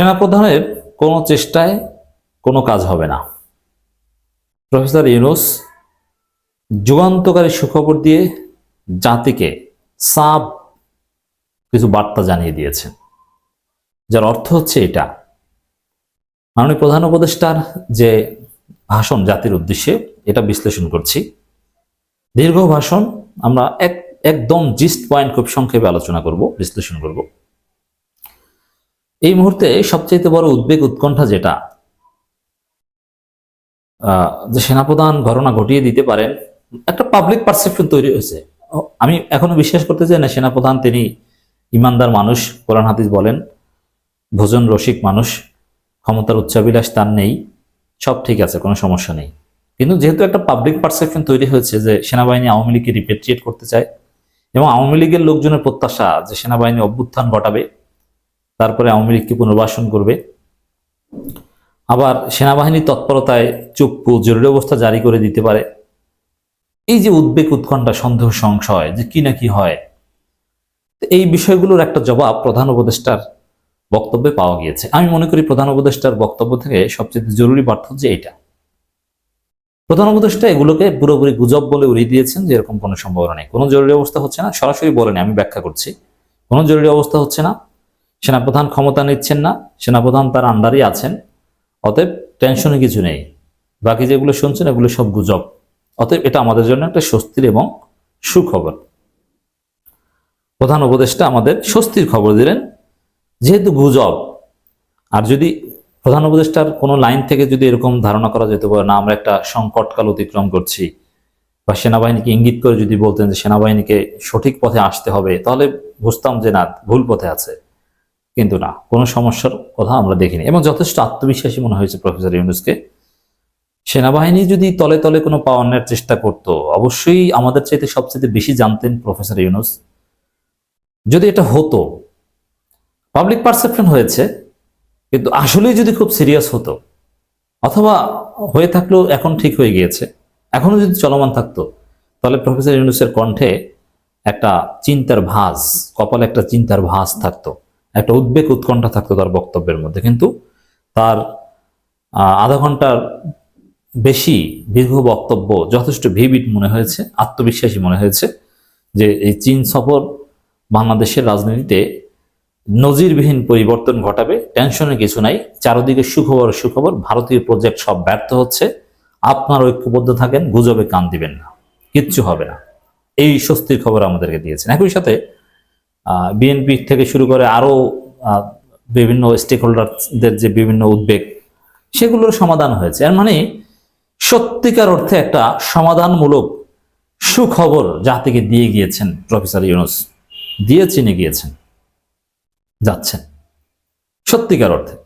সেনাপ্রধানের কোনো চেষ্টায় কোনো কাজ হবে না। প্রফেসর ইউনুস যুগান্তকারী সুখবর দিয়ে জাতিকে সাব কিছু বার্তা জানিয়ে দিয়েছেন, যার অর্থ হচ্ছে এটা। মাননীয় প্রধান উপদেষ্টার যে ভাষণ জাতির উদ্দেশ্যে, এটা বিশ্লেষণ করছি। দীর্ঘ ভাষণ, আমরা এক, একদম জিস্ট পয়েন্ট খুব সংক্ষেপে আলোচনা করব, বিশ্লেষণ করব। এই মুহূর্তে সবচেয়ে বড় উদ্বেগ উৎকণ্ঠা যেটা যে সেনাপ্রধান ঘটনা ঘটিয়ে দিতে পারেন, একটা পাবলিক পারসেপশন তৈরি হয়েছে। আমি এখনও বিশ্বাস করতে চাই না সেনাপ্রধান তিনি ইমানদার মানুষ, কোরআন হাদিস বলেন, ভোজন রসিক মানুষ, ক্ষমতার উচ্চাবিলাস তার নেই, সব ঠিক আছে, কোনো সমস্যা নেই। কিন্তু যেহেতু একটা পাবলিক পারসেপশন তৈরি হয়েছে যে সেনাবাহিনী আওয়ামী লীগকে রিপেট্রিয়েট করতে চায়, এবং আওয়ামী লীগের লোকজনের প্রত্যাশা যে সেনাবাহিনী অভ্যুত্থান ঘটাবে তারপরে আওয়ামী লীগকে পুনর্বাসন করবে। আবার সেনাবাহিনীর তৎপরতায় চুপ্পু জরুরি অবস্থা জারি করে দিতে পারে। এই যে উদ্বেগ, উৎকণ্ঠা, সন্দেহ, সংশয়, যে কি না কি হয় এই বিষয়গুলোর একটা জবাব প্রধান উপদেষ্টার বক্তব্যে পাওয়া গিয়েছে। আমি মনে করি প্রধান উপদেষ্টার বক্তব্য থেকে সবচেয়ে জরুরি হচ্ছে এটা প্রধান উপদেষ্টা এগুলোকে পুরোপুরি গুজব বলে উড়িয়ে দিয়েছেন যে এরকম কোনো সম্ভাবনা নেই। কোনো জরুরি অবস্থা হচ্ছে না, সরাসরি বলেনি, আমি ব্যাখ্যা করছি। কোনো জরুরি অবস্থা হচ্ছে না সেনাপ্রধান ক্ষমতা নিচ্ছেন না, সেনাপ্রধান তার আন্ডারই আছেন। অতএব টেনশনে কিছু নেই। বাকি যেগুলো শুনছেন, এগুলো সব গুজব। অতএব এটা আমাদের জন্য একটা স্বস্তির এবং সুখবর। প্রধান উপদেষ্টা আমাদের স্বস্তির খবর দিলেন, যেহেতু গুজব, আর যদি প্রধান উপদেষ্টার কোনো লাইন থেকে যদি এরকম ধারণা করা যেতে পারে, না, আমরা একটা সংকটকাল অতিক্রম করছি, বা সেনাবাহিনীকে ইঙ্গিত করে যদি বলতেন যে সেনাবাহিনীকে সঠিক পথে আসতে হবে, তাহলে বুঝতাম যে না, ভুল পথে আছে। কিন্তু না, কোনো সমস্যার কথা আমরা দেখিনি। এবং যথেষ্ট আত্মবিশ্বাসী মনে হয়েছে প্রফেসর ইউনুসকে। সেনাবাহিনী যদি তলে তলে কোনো পাওয়ানোর চেষ্টা করত, অবশ্যই আমাদের চাইতে সবচেয়ে বেশি জানতেন প্রফেসর ইউনুস। যদি এটা হতো পাবলিক পারসেপশন হয়েছে, কিন্তু আসলেই যদি খুব সিরিয়াস হতো, অথবা হয়ে থাকলেও এখন ঠিক হয়ে গিয়েছে এখনও যদি চলমান থাকতো, তাহলে প্রফেসর ইউনুসের কণ্ঠে একটা চিন্তার ভাস কপালে একটা চিন্তার ভাস থাকতো। একটা উদ্বেগ উৎকণ্ঠা থাকতো তার বক্তব্যের মধ্যে। কিন্তু তার আধা ঘণ্টার বেশি দীর্ঘ বক্তব্য যথেষ্ট ভিভিড মনে হয়েছে, আত্মবিশ্বাসী মনে হয়েছে যে এই চীন সফর বাংলাদেশের রাজনীতিতে নজিরবিহীন পরিবর্তন ঘটাবে, টেনশনের কিছু নাই, চারদিকে সুখবর সুখবর, ভারতীয় প্রজেক্ট সব ব্যর্থ হচ্ছে, আপনার ঐক্যবদ্ধ থাকেন, গুজবে কান দিবেন না, কিচ্ছু হবে না। এই স্বস্তির খবর আমাদেরকে দিয়েছেন। একই সাথে বিএনপি থেকে শুরু করে আরও আহ, বিভিন্ন স্টেক হোল্ডারদের যে বিভিন্ন উদ্বেগ সেগুলোর সমাধান হয়েছে। এর মানে সত্যিকার অর্থে একটা সমাধানমূলক সুখবর জাতিকে দিয়ে গিয়েছেন প্রফেসর ইউনুস। দিয়ে চিনে গিয়েছেন। যাচ্ছেন। সত্যিকার অর্থে।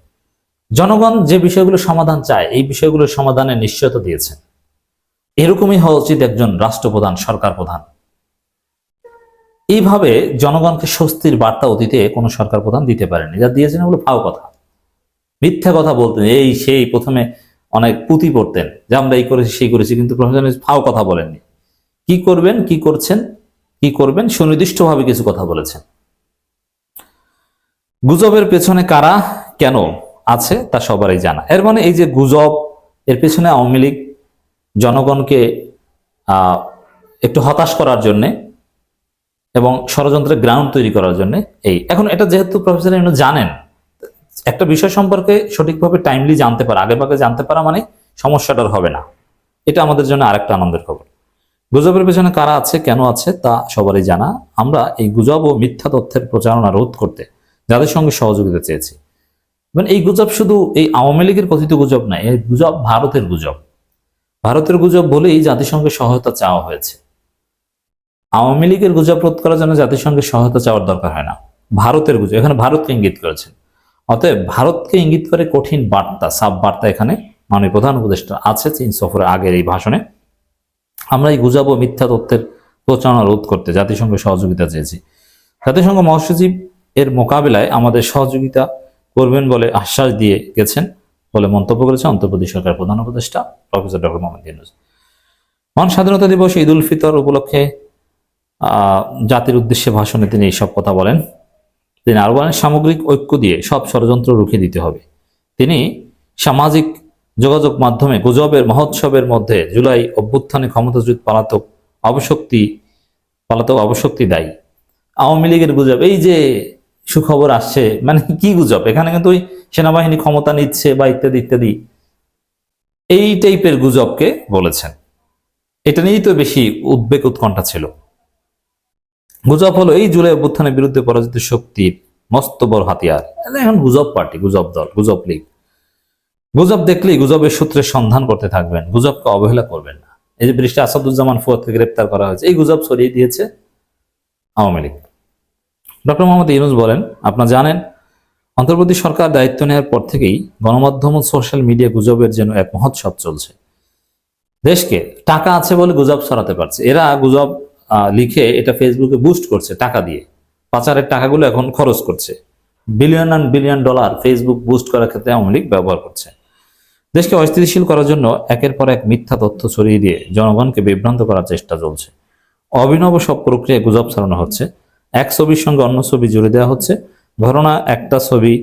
জনগণ যে বিষয়গুলো সমাধান চায় এই বিষয়গুলোর সমাধানে নিশ্চয়তা দিয়েছেন। এরকমই হওয়া উচিত একজন রাষ্ট্রপ্রধান সরকার প্রধান। এইভাবে জনগণকে স্বস্তির বার্তা অতীতে কোনো সরকার প্রধান দিতে পারেনি যা দিয়েছেন ওগুলো ফাও কথা। মিথ্যা কথা বলতেন, এই সেই প্রথমে অনেক পুঁতি পড়তেন, যে আমরা এই করেছি, সেই করেছি, কিন্তু ইউনূস ফাও কথা বলেননি। কি করবেন, কি করছেন, কি করবেন, সুনির্দিষ্টভাবে কিছু কথা বলেছেন। গুজবের পেছনে কারা কেন আছে, তা সবারই জানা। এর মানে এই যে গুজব, এর পেছনে আওয়ামী লীগ জনগণকে একটু হতাশ করার জন্যে এবং ষড়যন্ত্রের গ্রাউন্ড তৈরি করার জন্য এই। এখন এটা যেহেতু প্রফেসর জানেন, একটা বিষয় সম্পর্কে সঠিকভাবে টাইমলি জানতে পারা আগে ভাগে জানতে পারা মানে সমস্যাটার হবে না। এটা আমাদের জন্য আরেকটা আনন্দের খবর। গুজবের পেছনে কারা আছে, কেন আছে, তা সবারই জানা। আমরা এই গুজব ও মিথ্যা তথ্যের প্রচারণা রোধ করতে যাদের সঙ্গে সহযোগিতা চেয়েছি। মানে এই গুজব শুধু এই আওয়ামী লীগের কথিত গুজব নয় এই গুজব ভারতের গুজব। ভারতের গুজব বলেই জাতিসংঘের সহায়তা চাওয়া হয়েছে। আওয়ামী লীগের গুজব রোধ করার জন্য জাতিসংঘের সহায়তা চাওয়ার দরকার হয় না। ভারতের গুজব, এখানে ভারতকে ইঙ্গিত করেছেন অতএব ভারতকে ইঙ্গিত করে কঠিন বার্তা সাব বার্তা এখানে মাননীয় প্রধান উপদেষ্টা আছে, চীন সফরের আগের এই ভাষণে। আমরা এই গুজব ও মিথ্যা তথ্যের প্রচারণা রোধ করতে জাতিসংঘের সহযোগিতা চেয়েছি। জাতিসংঘ মহাসচিব এর মোকাবিলায় আমাদের সহযোগিতা করবেন বলে আশ্বাস দিয়ে গেছেন বলে মন্তব্য করেছে অন্তর্বর্তী সরকার প্রধান উপদেষ্টা, প্রফেসর ডক্টর মোহাম্মদ মহান স্বাধীনতা দিবস ঈদ উল ফিতর উপলক্ষে জাতির উদ্দেশ্যে ভাষণে তিনি এইসব কথা বলেন। তিনি আরও বলেন সামগ্রিক ঐক্য দিয়ে সব ষড়যন্ত্র রুখে দিতে হবে। তিনি সামাজিক যোগাযোগ মাধ্যমে গুজবের, মহোৎসবের মধ্যে জুলাই অভ্যুত্থানে ক্ষমতাচ্যুত পালাতক অবশক্তি পালাতক অবশক্তি দায়ী। আওয়ামী লীগের গুজব, এই যে সুখবর আসছে মানে কি গুজব? এখানে কিন্তু ওই সেনাবাহিনী ক্ষমতা নিচ্ছে বা ইত্যাদি ইত্যাদি। এই টাইপের গুজবকে বলেছেন। এটা নিয়েই তো বেশি উদ্বেগ উৎকণ্ঠা ছিল। গুজব হলো এই জুলাই অভ্যুত্থানের বিরুদ্ধে পরাজিত শক্তির মস্ত বড় হাতিয়ার। এখন গুজব পার্টি, গুজব দল, গুজব লীগ। গুজব দেখলেই গুজবের সূত্রের সন্ধান করতে থাকবেন, গুজবকে অবহেলা করবেন না। এই যে বৃষ্টি আসাদুজ্জামান ফুয়াদকে গ্রেপ্তার করা হয়েছে, এই গুজব ছড়িয়ে দিয়েছে আওয়ামী লীগ। ডক্টর মোহাম্মদ ইউনুস বলেন, আপনারা জানেন, অন্তর্বর্তী সরকার দায়িত্ব নেওয়ার পর থেকেই গণমাধ্যম ও সোশ্যাল মিডিয়া গুজবের যেন এক মহোৎসব চলছে। দেশকে টাকা আছে বলে গুজব ছড়াতে পারছে। এরা গুজব লিখে এটা ফেসবুকে বুস্ট করছে টাকা দিয়ে। পাচারের টাকাগুলো এখন খরচ করছে। Billion and billion dollar Facebook boost করার ক্ষেত্রে আওয়ামী লীগ ব্যবহার করছে। দেশকে অস্থিতিশীল করার জন্য একের পর এক মিথ্যা তথ্য ছড়িয়ে দিয়ে জনগণকে বিভ্রান্ত করার চেষ্টা চলছে। অভিনব সব প্রক্রিয়ায় গুজব ছড়ানো হচ্ছে। এক ছবির সঙ্গে অন্য ছবি জুড়ে দেওয়া হচ্ছে। ঘটনা একটা ছবি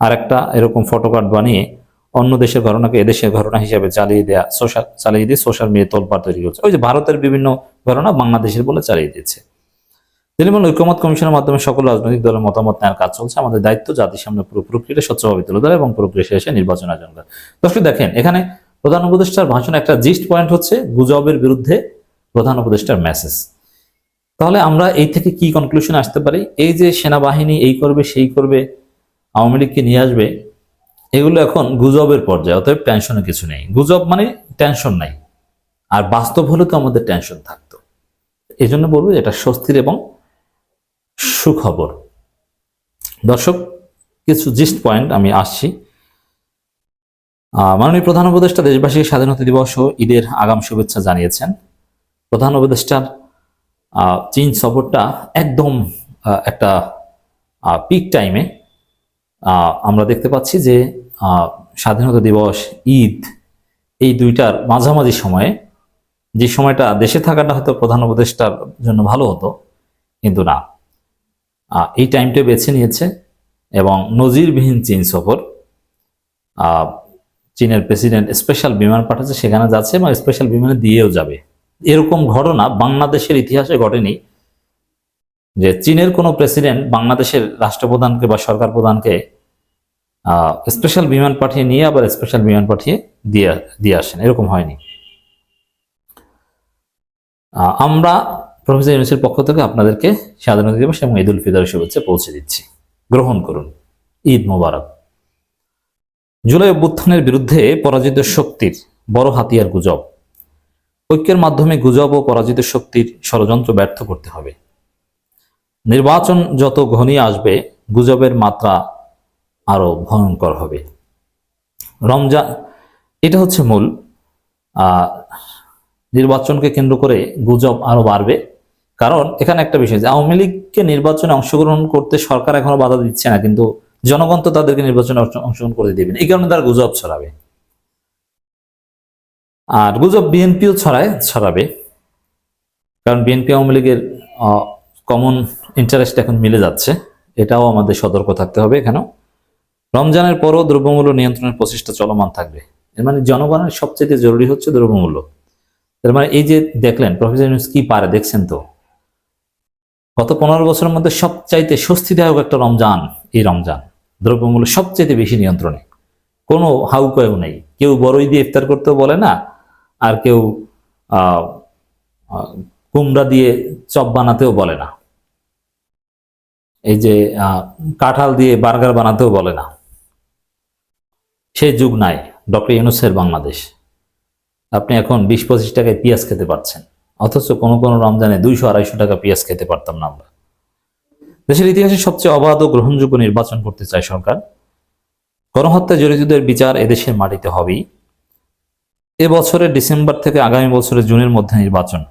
আর একটা এরকম ফটোকার্ড বানিয়ে অন্য দেশের ঘটনাকে এদেশের ঘটনা হিসেবে চালিয়ে দেওয়া সোশ্যাল চালিয়ে দিয়ে সোশ্যাল মিডিয়া তোলপাড় তৈরি করছে। ওই যে ভারতের বিভিন্ন ঘটনা বাংলাদেশের বলে চালিয়ে দিচ্ছে। বলেন ঐক্যমত কমিশনের মাধ্যমে সকল রাজনৈতিক দলের মতামত নেওয়ার কাজ চলছে। আমাদের দায়িত্ব জাতির সামনে পুরো প্রক্রিয়া স্বচ্ছভাবে তুলে ধরা এবং প্রক্রিয়া শেষে নির্বাচন আয়োজন করা। দর্শক, দেখেন, এখানে প্রধান উপদেষ্টার ভাষণ একটা জিস্ট পয়েন্ট হচ্ছে গুজবের বিরুদ্ধে প্রধান উপদেষ্টার মেসেজ তাহলে আমরা এই থেকে কি কনক্লুশন আসতে পারি? এই যে সেনাবাহিনী এই করবে, সেই করবে, আওয়ামী লীগকে নিয়ে আসবে এগুলো এখন গুজবের পর্যায়ে, অতএব টেনশনে কিছু নেই। গুজব মানে টেনশন নাই। আর বাস্তব হলে তো আমাদের টেনশন থাকতো। এই জন্য বলব এটা স্বস্তির এবং সুখবর। দর্শক, কিছু জিস্ট পয়েন্ট আমি আসছি। মাননীয় প্রধান উপদেষ্টা দেশবাসীকে স্বাধীনতা দিবস ও ঈদের আগাম শুভেচ্ছা জানিয়েছেন। প্রধান উপদেষ্টার চীন সফরটা একদম একটা পিক টাইমে আমরা দেখতে পাচ্ছি যে স্বাধীনতা দিবস, ঈদ, এই দুইটার মাঝামাঝি সময়ে, যে সময়টা দেশে থাকাটা হয়তো প্রধান উপদেষ্টার জন্য ভালো হতো, কিন্তু না। এই টাইমটা বেছে নিয়েছে এবং নজিরবিহীন চীন সফর চীনের প্রেসিডেন্ট স্পেশাল বিমান পাঠাচ্ছে, সেখানে যাচ্ছে এবং স্পেশাল বিমানে দিয়েও যাবে। এরকম ঘটনা বাংলাদেশের ইতিহাসে ঘটেনি। যে চীনের কোনো প্রেসিডেন্ট বাংলাদেশের রাষ্ট্রপ্রধানকে বা সরকার প্রধানকে স্পেশাল বিমান পাঠিয়ে নিয়ে আবার স্পেশাল বিমান পাঠিয়ে দিয়ে দিয়ে আসেন। এরকম হয়নি। আমরা প্রফেসর ইউনুসের পক্ষ থেকে আপনাদেরকে স্বাধীনতা দিবস এবং ঈদ উল ফিতরের শুভেচ্ছা পৌঁছে দিচ্ছি। গ্রহণ করুন। ঈদ মোবারক। জুলাই অভ্যুত্থানের বিরুদ্ধে পরাজিত শক্তির বড় হাতিয়ার গুজব। ঐক্যের মাধ্যমে গুজব ও পরাজিত শক্তির ষড়যন্ত্র ব্যর্থ করতে হবে। নির্বাচন যত ঘনিয়ে আসবে, গুজবের মাত্রা আরও ভয়ঙ্কর হবে। রমজান, এটা হচ্ছে মূল। নির্বাচনকে কেন্দ্র করে গুজব আরও বাড়বে। কারণ এখানে একটা বিষয় যে, আওয়ামী লীগকে নির্বাচনে অংশগ্রহণ করতে সরকার এখনও বাধা দিচ্ছে না, কিন্তু জনগণ তো তাদেরকে নির্বাচনে অংশ- অংশগ্রহণ করতে দেবেন এই কারণে তারা গুজব ছড়াবে। আর গুজব বিএনপিও ছড়ায়, ছড়াবে। কারণ বিএনপি আওয়ামী লীগের কমন ইন্টারেস্ট এখন মিলে যাচ্ছে। এটাও আমাদের সতর্ক থাকতে হবে এখানেও। রমজানের পরও দ্রব্যমূল্য নিয়ন্ত্রণের প্রচেষ্টা চলমান থাকবে। এর মানে জনগণের সবচেয়ে জরুরি হচ্ছে দ্রব্যমূল্য। এর মানে এই যে দেখলেন প্রফেসর ইউনুস কি পারে দেখছেন তো? গত পনেরো বছরের মধ্যে সবচাইতে স্বস্তিদায়ক একটা রমজান, এই রমজান। দ্রব্যমূল্য সবচাইতে বেশি নিয়ন্ত্রণে। কোনো হাউকাউ নেই। কেউ বড়ই দিয়ে ইফতার করতেও বলে না, আর কেউ কুমড়া দিয়ে চপ বানাতেও বলে না। এই যে কাঁঠাল দিয়ে বার্গার বানাতেও বলে না। সে যুগ নাই, ডক্টর ইউনুসের বাংলাদেশ। আপনি এখন বিশ পঁচিশ টাকায় পেঁয়াজ খেতে পারছেন। অথচ কোনো কোনো রমজানে দুইশো আড়াইশো টাকা পেঁয়াজ খেতে পারতাম না আমরা। দেশের ইতিহাসে সবচেয়ে অবাধ ও গ্রহণযোগ্য নির্বাচন করতে চায় সরকার। গণহত্যা জড়িতদের বিচার এদেশের মাটিতে হবেই। এ বছরের ডিসেম্বর থেকে আগামী বছরের জুনের মধ্যে নির্বাচন।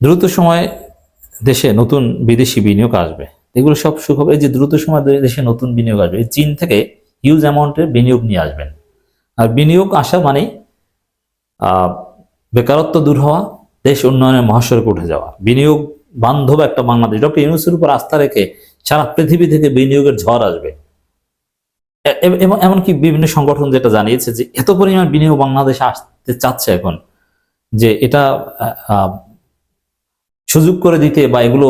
দ্রুত সময়ে দেশে নতুন বিদেশি বিনিয়োগ আসবে। এগুলো সব সুখবর এই যে দ্রুত সময় ধরে দেশে নতুন বিনিয়োগ আসবে। চীন থেকে হিউজ অ্যামাউন্টের বিনিয়োগ নিয়ে আসবেন। আর বিনিয়োগ আসা মানে বেকারত্ব দূর হওয়া, দেশ উন্নয়নের মহাসড়কে উঠে যাওয়া। বিনিয়োগ বান্ধব একটা বাংলাদেশ। ডক্টর ইউনুসের উপর আস্থা রেখে সারা পৃথিবী থেকে বিনিয়োগের ঝড় আসবে। এবং এমনকি বিভিন্ন সংগঠন যেটা জানিয়েছে যে এত পরিমাণ বিনিয়োগ বাংলাদেশে আসতে চাচ্ছে এখন, যে এটা সুযোগ করে দিতে বা এগুলো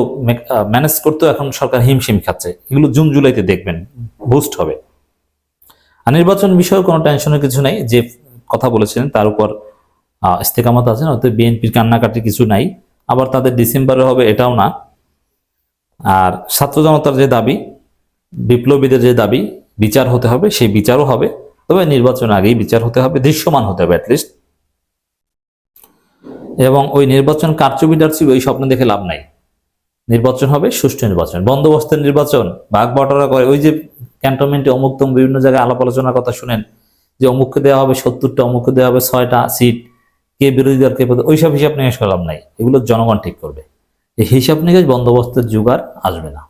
ম্যানেজ করতেও এখন সরকার হিমশিম খাচ্ছে। এগুলো জুন জুলাইতে দেখবেন বুস্ট হবে। আর নির্বাচন বিষয়ে কোনো টেনশনের কিছু নাই, যে কথা বলেছেন তার উপর ইস্তেকামত আছে অর্থাৎ বিএনপির কান্নাকাটি কিছু নাই। আবার তাদের ডিসেম্বরে হবে এটাও না। আর ছাত্র জনতার যে দাবি, বিপ্লবীদের যে দাবি, বিচার হতে হবে, সেই বিচারও হবে। তবে নির্বাচন আগেই বিচার হতে হবে, দৃশ্যমান হতে হবে অ্যাটলিস্ট এবং ওই নির্বাচন কারচুপি ছিল ওই স্বপ্ন দেখে লাভ নাই। নির্বাচন হবে সুষ্ঠু নির্বাচন। বন্দোবস্তের নির্বাচন ভাগ বটরা করে, ওই যে ক্যান্টনমেন্টে অমুক তমুক বিভিন্ন জায়গায় আলাপ আলোচনার কথা শুনেন, যে অমুককে দেওয়া হবে সত্তরটা, অমুককে দেওয়া হবে ছয়টা সিট, কে বিরোধী দল, কে ওই ওইসব হিসাব নিকাশ করলাম নাই। এগুলো জনগণ ঠিক করবে। এই হিসাব নিকাশ বন্দোবস্তের যুগ আর আসবে না।